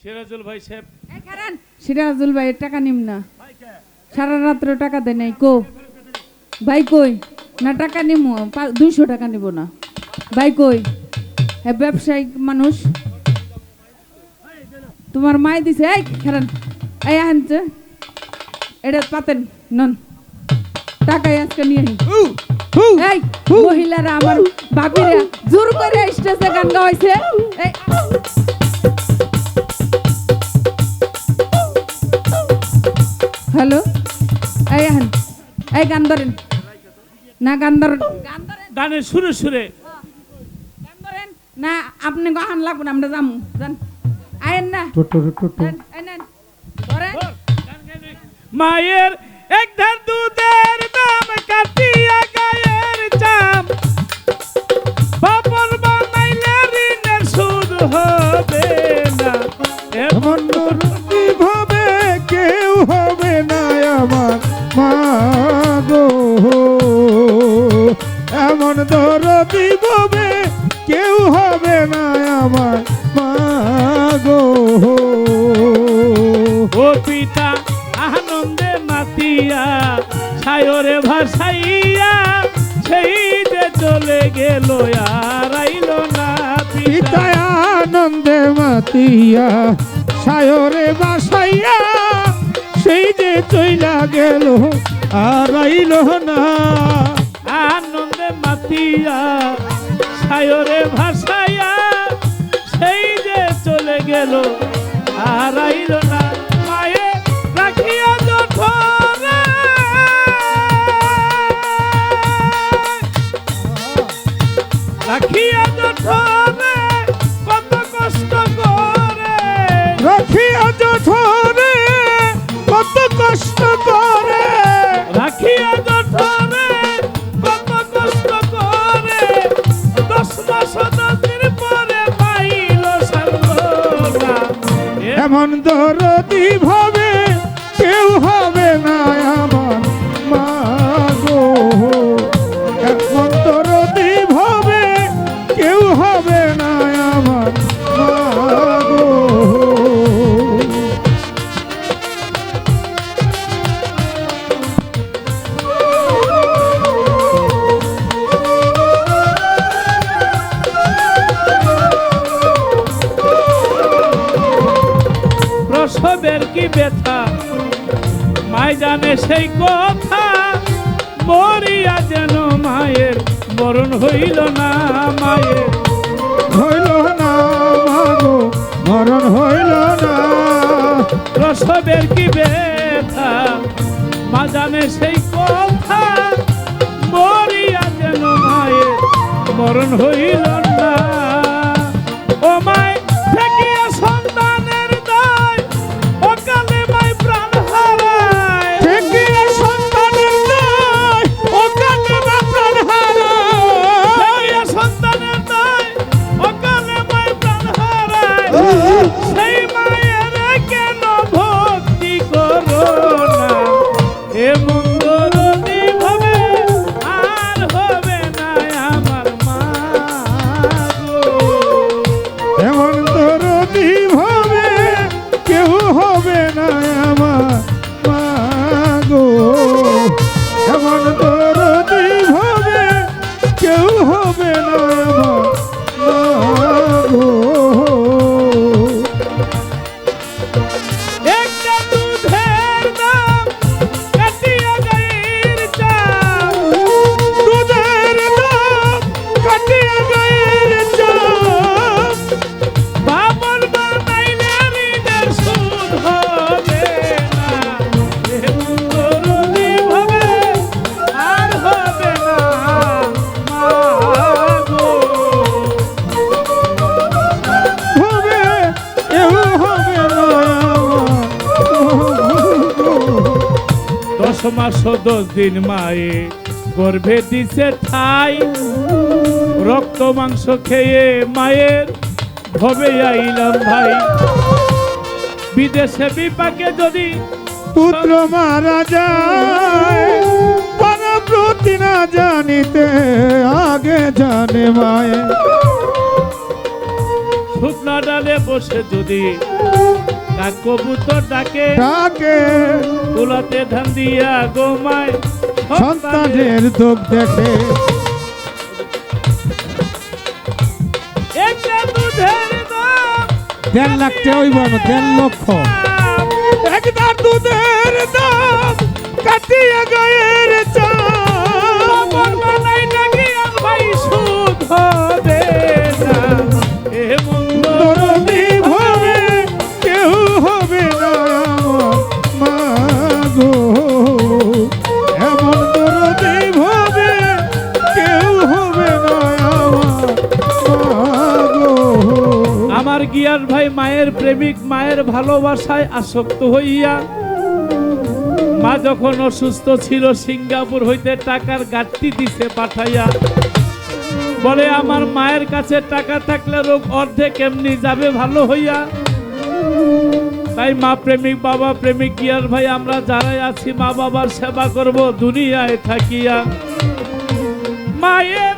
সিরাজুল ভাই সাহেব। সিরাজুল ভাই টাকা নিম না। সারা রাত্র টাকা দেয় নাই কো। ভাই কই? না টাকা নিমো দুইশো টাকা নিব না। ভাই কই? হ্যাঁ ব্যবসায়িক মানুষ। তোমার মাই দিছে এই খেরান এই আনছে এটা পাতেন নন। টাকাই আজকে নিয়ে এই মহিলারা আমার ভাবিরা জোর করে স্টেজে গান গাওয়াইছে। এই হ্যালো? এই আহেন এই গান ধরেন। না গান ধরেন। গান ধরেন গানের সুরে সুরে। গান ধরেন। না আপনি গান লাগবে না আমরা যামু। জান আয়েন না। ধরেন। মায়ের এক ধার দুধের আমার মা গো এমন দরদি ভাবে কেউ হবে না আমার মা গো ও পিতা আনন্দে মাতিয়া ছায়রে ভাসাইয়া সেই যে চলে গেল আর আইল না পিতা। আনন্দে মাতিয়া সায়রে বাসাইয়া সেই যে চইলা গেল, আর আইল না। আনন্দে মাতিয়া সায়রে ভাসাইয়া সেই যে চলে গেল, আর আইল না। এমন দরদি ভাবে প্রসবের কি ব্যথা? মায় জানে সেই কথা মরিয়া যেন মায়ের মরণ হইল না মায়ের। হইল না মাগো মরণ হইল না। প্রসবের কি ব্যথা? মা জানে সেই কথা মরিয়া যেন মায়ের মরণ হইল না। দশ মাস দশ দিন মায়ে গর্ভে দিছে ঠাই। রক্ত মাংস খেয়ে মায়ের ভবে আইলাম ভাই। বিদেশে বিপাকে যদি পুত্র মারা যায় প্রতি না জানিতে আগে জানে মায়ে। শুকনা ডালে বসে যদি কবুতর ডাকে। ডাকে। তুলাতে ধান দিয়া গোমায়। সন্তানের দুঃখ দেখে। দেড় লাখ টাকা হইব না দেড় লক্ষ। দুধের দাম। কাটিয়া গায়ের গিয়ার ভাই, মায়ের প্রেমিক, মায়ের ভালোবাসায় আসক্ত হইয়া মা যখন অসুস্থ ছিল, সিঙ্গাপুর হইতে টাকার গাঠটি দিছে পাঠাইয়া। বলে, আমার মায়ের কাছে টাকা থাকলে রোগ অর্ধেক এমনি যাবে ভালো হইয়া। তাই মা প্রেমিক, বাবা প্রেমিক, গিয়ার ভাই, আমরা যারাই আছি, মা বাবার সেবা করব, দুনিয়ায় থাকিয়া। মায়ের